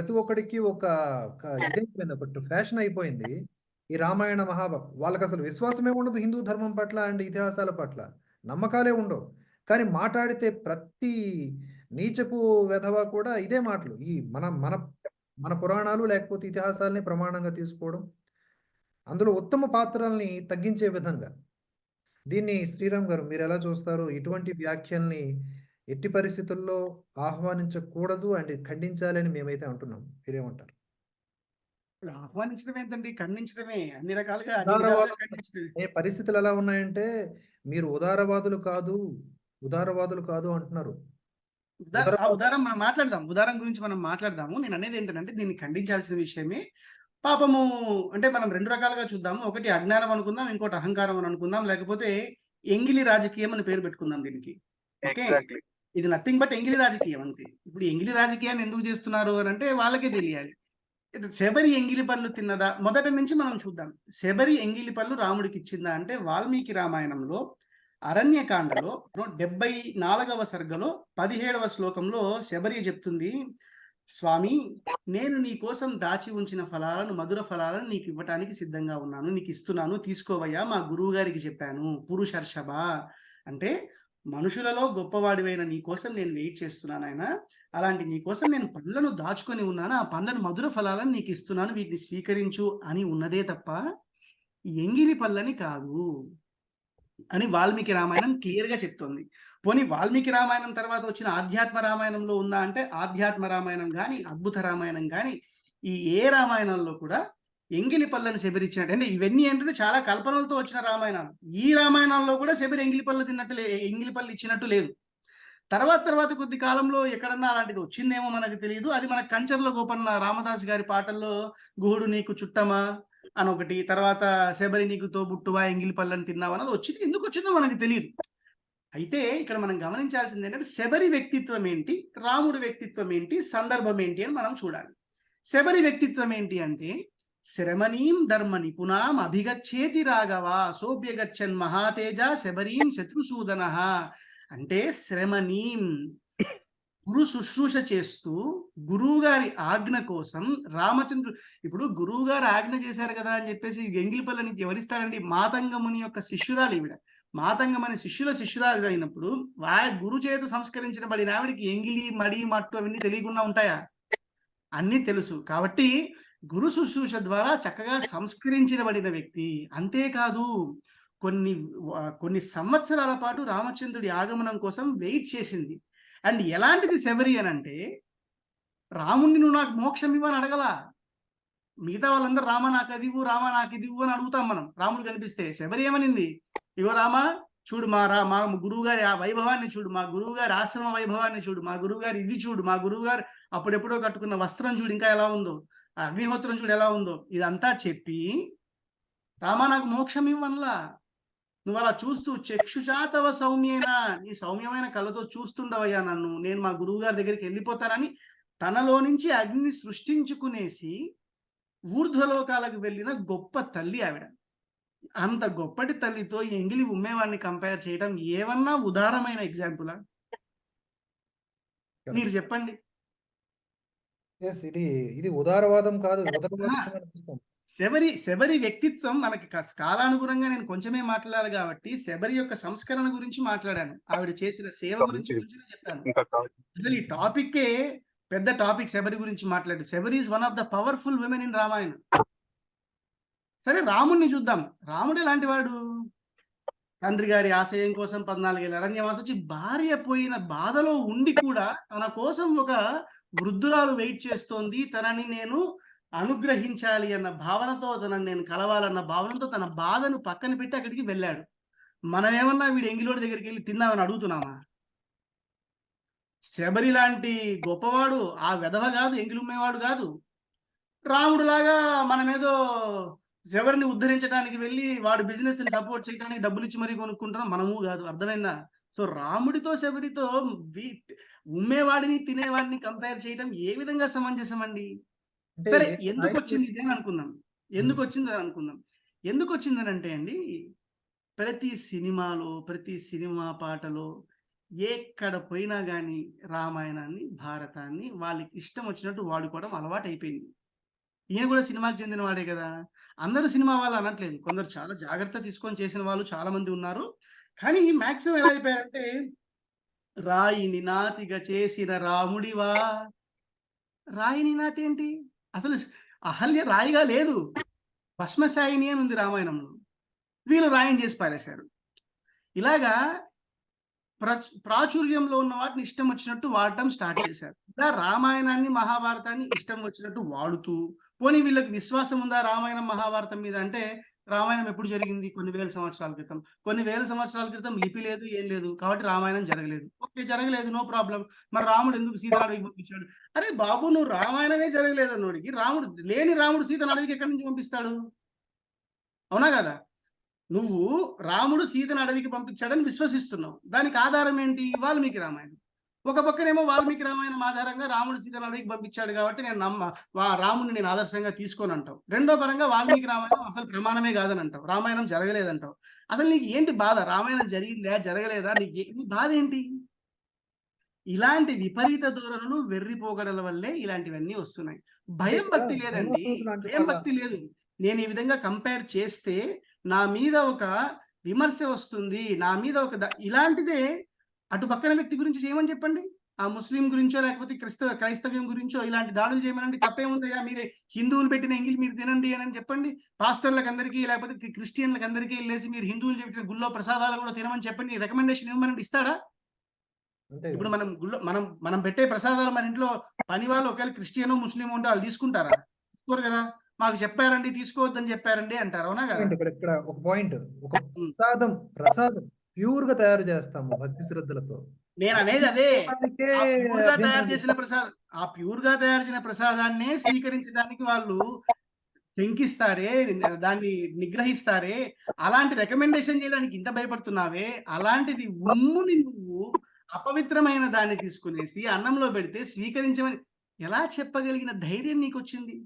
ప్రతి ఒక్కడికి ఒక ఇదైపోయింది ఒకటి ఫ్యాషన్ అయిపోయింది. ఈ రామాయణ మహాభ వాళ్ళకి అసలు విశ్వాసమే ఉండదు హిందూ ధర్మం పట్ల అండ్ ఇతిహాసాల పట్ల. నమ్మకాలే ఉండవు. కానీ మాట్లాడితే ప్రతి నీచపు వెధవ కూడా ఇదే మాటలు. ఈ మన మన మన పురాణాలు లేకపోతే ఇతిహాసాలని ప్రమాణంగా తీసుకోవడం అందులో ఉత్తమ పాత్రల్ని తగ్గించే విధంగా. దీన్ని శ్రీరామ్ గారు మీరు ఎలా చూస్తారు? ఇటువంటి వ్యాఖ్యల్ని ఎట్టి పరిస్థితుల్లో ఆహ్వానించకూడదు అండ్ ఖండించాలని మేమైతే అంటున్నాం. మీరేమంటారు? ఆహ్వానించడం ఏంటండి ఖండించడమే. అన్ని రకాలుగా పరిస్థితులు ఎలా ఉన్నాయంటే మీరు ఉదారవాదులు కాదు ఉదారవాదులు కాదు అంటున్నారు. ఉదారం మనం మాట్లాడదాం. ఉదారం గురించి మనం మాట్లాడదాము. నేను అనేది ఏంటంటే దీన్ని ఖండించాల్సిన విషయమే. పాపము అంటే మనం రెండు రకాలుగా చూద్దాము. ఒకటి అజ్ఞానం అనుకుందాం ఇంకోటి అహంకారం అని అనుకుందాం. లేకపోతే ఎంగిలి రాజకీయం అని పేరు పెట్టుకుందాం దీనికి. ఓకే? ఇది నథింగ్ బట్ ఎంగిలి రాజకీయం అంతే. ఇప్పుడు ఎంగిలి రాజకీయాన్ని ఎందుకు చేస్తున్నారు అని అంటే వాళ్ళకే తెలియాలి. శబరి ఎంగిలి పళ్ళు తిన్నదా? మొదటి నుంచి మనం చూద్దాం. శబరి ఎంగిలి పళ్ళు రాముడికి ఇచ్చిందా అంటే వాల్మీకి రామాయణంలో అరణ్యకాండలో డెబ్బై నాలుగవ సర్గలో పదిహేడవ శ్లోకంలో శబరి చెప్తుంది స్వామి నేను నీ కోసం దాచి ఉంచిన ఫలాలను మధుర ఫలాలను నీకు ఇవ్వటానికి సిద్ధంగా ఉన్నాను. నీకు ఇస్తున్నాను. తీసుకోవయ్యా మా గురువు గారికి చెప్పాను. పురుషర్షభ. అంటే మనుషులలో గొప్పవాడివైన నీ కోసం నేను వెయిట్ చేస్తున్నాను ఆయన. అలాంటి నీ కోసం నేను పండ్లను దాచుకొని ఉన్నాను. ఆ పండ్లను మధుర ఫలాలను నీకు ఇస్తున్నాను. వీటిని స్వీకరించు అని ఉన్నదే తప్ప ఎంగిలి పళ్ళని కాదు అని వాల్మీకి రామాయణం క్లియర్గా చెప్తోంది. పోనీ వాల్మీకి రామాయణం తర్వాత వచ్చిన ఆధ్యాత్మ రామాయణంలో ఉందా అంటే ఆధ్యాత్మ రామాయణం కానీ అద్భుత రామాయణం కానీ ఈ ఏ రామాయణంలో కూడా ఎంగిలిపల్లని శబరి ఇచ్చినట్టు అంటే ఇవన్నీ ఏంటంటే చాలా కల్పనలతో వచ్చిన రామాయణాలు. ఈ రామాయణాల్లో కూడా శబరి ఎంగిలిపల్లి తిన్నట్టు లే ఎంగిలిపల్లి ఇచ్చినట్టు లేదు. తర్వాత తర్వాత కొద్ది కాలంలో ఎక్కడన్నా అలాంటిది వచ్చిందేమో మనకు తెలియదు. అది మన కంచర్ల గోపన్న రామదాస్ గారి పాటల్లో గుహుడు నీకు చుట్టమా అని ఒకటి తర్వాత శబరి నీకు తోబుట్టువా ఎంగిలిపల్లని తిన్నావా అన్నది వచ్చింది. ఎందుకు వచ్చిందో మనకు తెలియదు. అయితే ఇక్కడ మనం గమనించాల్సింది ఏంటంటే శబరి వ్యక్తిత్వం ఏంటి రాముడి వ్యక్తిత్వం ఏంటి సందర్భం ఏంటి అని మనం చూడాలి. శబరి వ్యక్తిత్వం ఏంటి అంటే శ్రమణీం ధర్మ నిపుణాం అభిగచ్చేతి రాఘవ సోభ్యగచ్చన్ మహాతేజ శబరీం శత్రుసూదన. అంటే శ్రమణీం గురు శుశ్రూష చేస్తూ గురువు గారి ఆజ్ఞ కోసం రామచంద్రుడు ఇప్పుడు గురువు గారు ఆజ్ఞ చేశారు కదా అని చెప్పేసి ఎంగిలిపల్ల నుంచి ఎవరిస్తారండి? మాతంగముని యొక్క శిష్యురాలు ఈవిడ. మాతంగమని శిష్యుల శిష్యురాలు అయినప్పుడు వా గురు చేత సంస్కరించబడిన ఆవిడికి ఎంగిలి మడి మట్టు అవన్నీ తెలియకుండా ఉంటాయా? అన్నీ తెలుసు. కాబట్టి గురు శుశ్రూష ద్వారా చక్కగా సంస్కరించబడిన వ్యక్తి. అంతేకాదు కొన్ని కొన్ని సంవత్సరాల పాటు రామచంద్రుడి ఆగమనం కోసం వెయిట్ చేసింది. అండ్ ఎలాంటిది శబరి అని అంటే రాముణ్ణి నువ్వు నాకు మోక్షం ఇవ్వని అడగల. మిగతా వాళ్ళందరూ రామ నాకు అది ఇవ్వు రామ నాకు ఇది ఇవ్వు అని అడుగుతాం మనం. రాముడు కనిపిస్తే శబరి ఏమనింది? ఇగో రామా చూడు మా రా మా గురువు గారి ఆ వైభవాన్ని చూడు మా గురువు గారి ఆశ్రమ వైభవాన్ని చూడు మా గురువు గారి ఇది చూడు మా గురువు గారు అప్పుడెప్పుడో కట్టుకున్న వస్త్రం చూడు ఇంకా ఎలా ఉందో. అగ్నిహోత్రం చూడు ఎలా ఉందో. ఇదంతా చెప్పి రామా నాకు మోక్షం ఇవ్వనలా. నువ్వు అలా చూస్తూ చక్షుషాతవ సౌమ్యేనా నీ సౌమ్యమైన కళ్ళతో చూస్తుండవయ్యా నన్ను. నేను మా గురువు గారి దగ్గరికి వెళ్ళిపోతానని తనలో నుంచి అగ్నిని సృష్టించుకునేసి ఊర్ధ్వలోకాలకు వెళ్ళిన గొప్ప తల్లి ఆవిడ. అంత గొప్పటి తల్లితో ఎంగిలి ఉమ్మేవాడిని కంపేర్ చేయడం ఏమన్నా ఉదారమైన ఎగ్జాంపులా మీరు చెప్పండి. ఎస్ ఇది ఇది ఉదారవాదం కాదు ఉదారవాదం శబరి శబరి వ్యక్తిత్వం మనకి కాలానుగుణంగా నేను కొంచెమే మాట్లాడాలి కాబట్టి శబరి యొక్క సంస్కరణ గురించి మాట్లాడాను. ఆవిడ చేసిన సేవ గురించి కొంచెమే చెప్పాను. అసలు ఈ టాపిక్కే పెద్ద టాపిక్ శబరి గురించి మాట్లాడు. Shabari is one of the powerful women in Ramayana సరే రాముడిని చూద్దాం. రాముడు ఎలాంటి వాడు? తండ్రి గారి ఆశయం కోసం పద్నాలుగేళ్ళ అరణ్యవాసం వచ్చి భార్య పోయిన బాధలో ఉండి కూడా తన కోసం ఒక వృద్ధురాలు వెయిట్ చేస్తోంది. తనని నేను అనుగ్రహించాలి అన్న భావనతో తనని నేను కలవాలన్న భావనతో తన బాధను పక్కన పెట్టి అక్కడికి వెళ్ళాడు. మనం ఏమన్నా వీడు ఎంగిలోడి దగ్గరికి వెళ్ళి తిందామని అడుగుతున్నామా? శబరి లాంటి గొప్పవాడు ఆ వెధవ కాదు ఎంగిలుమ్మేవాడు కాదు. రాముడులాగా మనమేదో శబరిని ఉద్ధరించడానికి వెళ్ళి వాడు బిజినెస్ని సపోర్ట్ చేయడానికి డబ్బులు ఇచ్చి మరీ కొనుక్కుంటున్నాం మనము కాదు అర్థమైందా? సో రాముడితో శబరితో ఉమ్మేవాడిని తినేవాడిని కంపేర్ చేయడం ఏ విధంగా సమంజసం అండి సరే ఎందుకు వచ్చింది ఇది అని అనుకుందాం. ఎందుకు వచ్చింది అని అనుకుందాం. ఎందుకు వచ్చిందని అంటే అండి ప్రతి సినిమాలో ప్రతి సినిమా పాటలో ఎక్కడ పోయినా గాని రామాయణాన్ని, భారతాన్ని వాళ్ళకి ఇష్టం వచ్చినట్టు వాడుకోవడం అలవాటయిపోయింది. ఈయన కూడా సినిమాకి చెందిన వాడే కదా అందరూ సినిమా వాళ్ళు అనట్లేదు. కొందరు చాలా జాగ్రత్త తీసుకొని చేసిన వాళ్ళు చాలా మంది ఉన్నారు. కానీ మాక్సిమం ఎలా అయిపోయారంటే రాయిని నాతిగా చేసిన రాముడివా రాయిని నాతి ఏంటి? అసలు అహల్య రాయిగా లేదు. భస్మశాయిని అని ఉంది రామాయణంలో. వీళ్ళు రాయిని చేసి పారేశారు. ఇలాగా ప్రాచుర్యంలో ఉన్న వాటిని ఇష్టం వచ్చినట్టు వాడటం స్టార్ట్ చేశారు. ఇలా రామాయణాన్ని, మహాభారతాన్ని ఇష్టం వచ్చినట్టు వాడుతూ, పోనీ వీళ్ళకి విశ్వాసం ఉందా రామాయణం, మహాభారతం మీద అంటే, రామాయణం ఎప్పుడు జరిగింది? కొన్ని వేల సంవత్సరాల క్రితం. కొన్ని వేల సంవత్సరాల క్రితం లిపి లేదు, ఏం లేదు. కాబట్టి రామాయణం జరగలేదు. ఓకే. జరగలేదు. నో ప్రాబ్లం మరి రాముడు ఎందుకు సీతను అడవికి పంపించాడు? అరే బాబు! నువ్వు రామాయణమే జరగలేదు అన్నోడికి రాముడు లేని రాముడు సీతను అడవికి ఎక్కడి నుంచి పంపిస్తాడు? అవునా కదా నువ్వు రాముడు సీతను అడవికి పంపించాడని విశ్వసిస్తున్నావు. దానికి ఆధారం ఏంటి? వాల్మీకి రామాయణం. ఒక పక్కనేమో వాల్మీకి రామాయణం ఆధారంగా రాముడు సీతను అడవికి పంపించాడు కాబట్టి నేను నమ్మ వా రాముడిని నేను ఆదర్శంగా తీసుకోనంటావు. రెండో పరంగా వాల్మీకి రామాయణం అసలు ప్రమాణమే కాదనంటావు. రామాయణం జరగలేదంటావు. అసలు నీకు ఏంటి బాధ? రామాయణం జరిగిందా? జరగలేదా? నీకు నీ బాధ ఏంటి? ఇలాంటి విపరీత ధోరణులు, వెర్రి పోకడల వల్లే ఇలాంటివన్నీ వస్తున్నాయి. భయం భక్తి లేదండి. భయం భక్తి లేదు. నేను ఈ విధంగా కంపేర్ చేస్తే నా మీద ఒక విమర్శ వస్తుంది. నా మీద ఒక ఇలాంటిదే అటు పక్కన వ్యక్తి గురించి చేయమని చెప్పండి. ఆ ముస్లిం గురించో లేకపోతే క్రిస్త క్రైస్తవ్యం గురించో ఇలాంటి దాడులు చేయమనండి. తప్పేముందయ్యా? మీరే హిందువులు పెట్టిన ఎంగిలి మీరు తినండి అని చెప్పండి. పాస్టర్‌లకందరికీ లేకపోతే క్రి క్రిస్టియన్‌లకందరికీ ఎళ్ళేసి మీరు హిందువులు చెప్పిన గుళ్ళో ప్రసాదాలు కూడా తినమని చెప్పండి. రికమెండేషన్ ఇవ్వమనండి. ఇస్తాడా? ఇప్పుడు! మనం గుళ్ళో మనం మనం పెట్టే ప్రసాదాలు మన ఇంట్లో పని వాళ్ళు ఒకవేళ క్రిస్టియనో, ముస్లిమో ఉంటే వాళ్ళు తీసుకుంటారా? తీసుకోరు గదా! మాకు చెప్పారండి తీసుకోవద్దని చెప్పారండి అంటారు. అవునా గదా! ఇక్కడ ఒక పాయింట్. ఒక హ్మ్. ప్రసాదం, ప్రసాదం ప్యూర్‌గా తయారు చేస్తాము భక్తి శ్రద్ధలతో. అదే. దానికే ఆ ప్యూర్‌గా తయారు చేసిన. ప్రసాదం ఆ ప్యూర్‌గా తయారు చేసిన ప్రసాదాన్నే స్వీకరించడానికి వాళ్ళు శంకిస్తారే, దాన్ని నిగ్రహిస్తారే, అలాంటి రికమెండేషన్ చేయడానికి ఇంత భయపడుతున్నావే, అలాంటిది ఉమ్ముని నువ్వు అపవిత్రమైన దాన్ని తీసుకొనేసి అన్నంలో పెడితే స్వీకరించమని ఎలా చెప్పగలిగిన ధైర్యం నీకొచ్చింది?